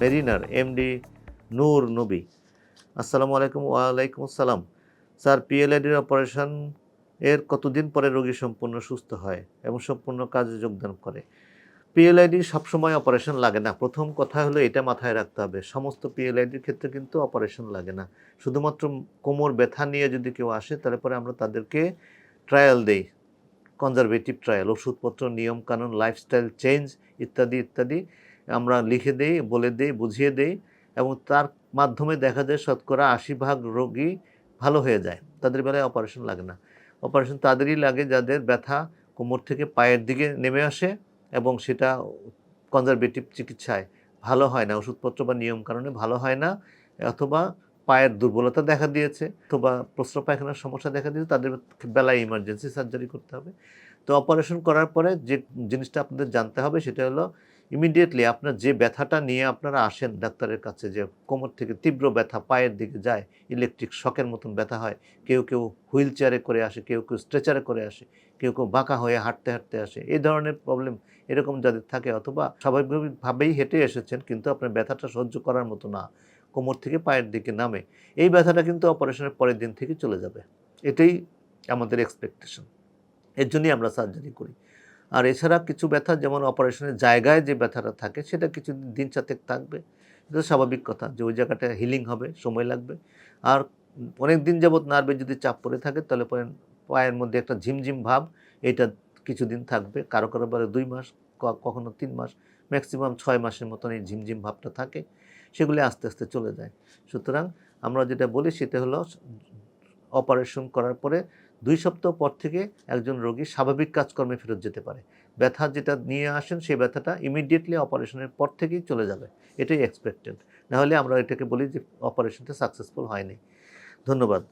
Mariner MD নূর নবী আসসালামু আলাইকুম ওয়ালাইকুম আসসালাম স্যার পিএলআইডির অপারেশন এর কতদিন পরে রোগী সম্পূর্ণ সুস্থ হয় এবং সম্পূর্ণ কাজে যোগদান করে? পিএলআইডি সবসময় অপারেশন লাগে না। প্রথম কথা হলো এটা মাথায় রাখতে হবে। সমস্ত পিএলআইডির ক্ষেত্রে কিন্তু অপারেশন লাগে না। শুধুমাত্র কোমর ব্যথা নিয়ে যদি কেউ আসে, তাহলে পরে আমরা তাদেরকে ট্রায়াল দেই। কনজারভেটিভ ট্রায়াল ওষুধপত্র, নিয়মকানুন লাইফস্টাইল চেঞ্জ ইত্যাদি ইত্যাদি। আমরা লিখে দেই, বলে দেই, বুঝিয়ে দেই এবং তার মাধ্যমে দেখা যায় শতকরা আশি ভাগ রোগী ভালো হয়ে যায়। তাদের বেলায় অপারেশন লাগে না। অপারেশন তাদেরই লাগে যাদের ব্যথা কোমর থেকে পায়ের দিকে নেমে আসে এবং সেটা কনজারভেটিভ চিকিৎসায় ভালো হয় না। ওষুধপত্র বা নিয়ম কারণে ভালো হয় না অথবা পায়ের দুর্বলতা দেখা দিয়েছে অথবা প্রস্রাব পায়খানার সমস্যা দেখা দিয়েছে, তাদের বেলায় ইমার্জেন্সি সার্জারি করতে হবে। তো অপারেশন করার পরে যে জিনিসটা আপনাদের জানতে হবে সেটা হলো ইমিডিয়েটলি আপনার যে ব্যথাটা নিয়ে আপনারা আসেন ডাক্তারের কাছে, যে কোমর থেকে তীব্র ব্যথা পায়ের দিকে যায় ইলেকট্রিক শকের মতন ব্যথা হয়, কেউ কেউ হুইল চেয়ারে করে আসে, কেউ কেউ স্ট্রেচারে করে আসে, কেউ কেউ বাঁকা হয়ে হাঁটতে হাঁটতে আসে, এই ধরনের প্রবলেম এরকম যাদের থাকে অথবা স্বাভাবিকভাবেই হেঁটে এসেছেন কিন্তু আপনার ব্যথাটা সহ্য করার মতো না, কোমর থেকে পায়ের দিকে নামে, এই ব্যথাটা কিন্তু অপারেশনের পরের দিন থেকে চলে যাবে, এটাই আমাদের এক্সপেকটেশন এর জন্যই আমরা সার্জারি করি। আর এছাড়া কিছু ব্যথা, যেমন অপারেশনের জায়গায় যে ব্যথাটা থাকে, সেটা কিছু দিন চাতেক থাকবে। এটা স্বাভাবিক কথা যে ওই জায়গাটা হিলিং হবে, সময় লাগবে। আর অনেক দিন যাবৎ নার্ভে যদি চাপ পড়ে থাকে, তাহলে পরে পায়ের মধ্যে একটা ঝিমঝিম ভাব, এটা কিছুদিন থাকবে। কারও কারও বলে দুই মাস কখনো তিন মাস ম্যাক্সিমাম ছয় মাসের মতন এই ঝিমঝিম ভাবটা থাকে, সেগুলি আস্তে আস্তে চলে যায়। সুতরাং আমরা যেটা বলি সেটা হলো, অপারেশন করার পরে দুই সপ্তাহ পর থেকে একজন রোগী স্বাভাবিক কাজকর্মে ফেরত যেতে পারে। ব্যথা যেটা নিয়ে আসেন, সেই ব্যথাটা ইমিডিয়েটলি অপারেশনের পর থেকেই চলে যাবে। এটাই এক্সপেক্টেড নাহলে আমরা এটাকে বলি যে অপারেশনটা সাকসেসফুল হয়নি। ধন্যবাদ।